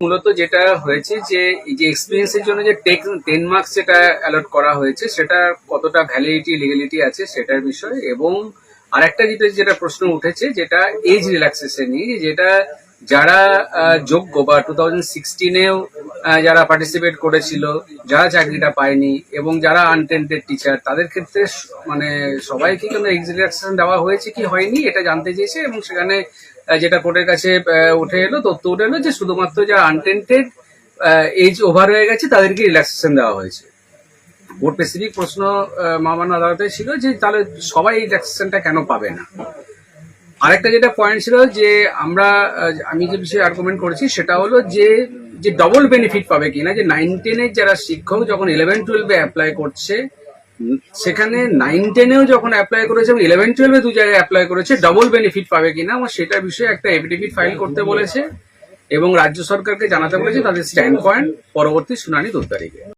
মূলত যেটা হয়েছে যে, এই যে এক্সপিরিয়েন্সের জন্য যে টেক টেন মার্কস যেটা অ্যালট করা হয়েছে, সেটা কতটা ভ্যালিডিটি লিগালিটি আছে সেটার বিষয়ে এবং আরেকটা যেটা যেটা প্রশ্ন উঠেছে যেটা এজ রিল্যাক্সেশন নিয়ে, যেটা যারা যোগ্য বা টু থাউজেন্ড সিক্সটিনেও যারা পার্টিসিপেট করেছিল, যারা চাকরিটা পায়নি এবং যারা আনটেন্টেড টিচার তাদের ক্ষেত্রে মানে সবাইকে কেন এজ রিল্যাক্সেশন দেওয়া হয়েছে কি হয়নি এটা জানতে চেয়েছে এবং সেখানে যেটা কোর্টের কাছে উঠে এলো, তথ্য উঠে এলো যে শুধুমাত্র যারা আনটেন্টেড এজ ওভার হয়ে গেছে, তাদেরকে রিল্যাক্সেশন দেওয়া হয়েছে। কোর্ট স্পেসিফিক প্রশ্ন মহামান্য আদালতে ছিল যে তাহলে সবাই এই রিল্যাক্সেশনটা কেন পাবে না? আরেকটা যেটা পয়েন্ট ছিল যে আমরা আমি যে বিষয়ে আর্গুমেন্ট করেছি, সেটা হলো যে যে ডবল বেনিফিট পাবে কিনা, যে নাইন টেনের যারা শিক্ষক যখন ইলেভেন টুয়েলভে অ্যাপ্লাই করছে সেখানে নাইন টেনেও যখন অ্যাপ্লাই করেছে এবং ইলেভেন টুয়েলভে দু জায়গায় অ্যাপ্লাই করেছে ডবল বেনিফিট পাবে কিনা এবং সেটা বিষয়ে একটা এফিডেভিট ফাইল করতে বলেছে এবং রাজ্য সরকারকে জানাতে বলেছে তাদের স্ট্যান্ড পয়েন্ট পরবর্তী শুনানি দু তারিখে।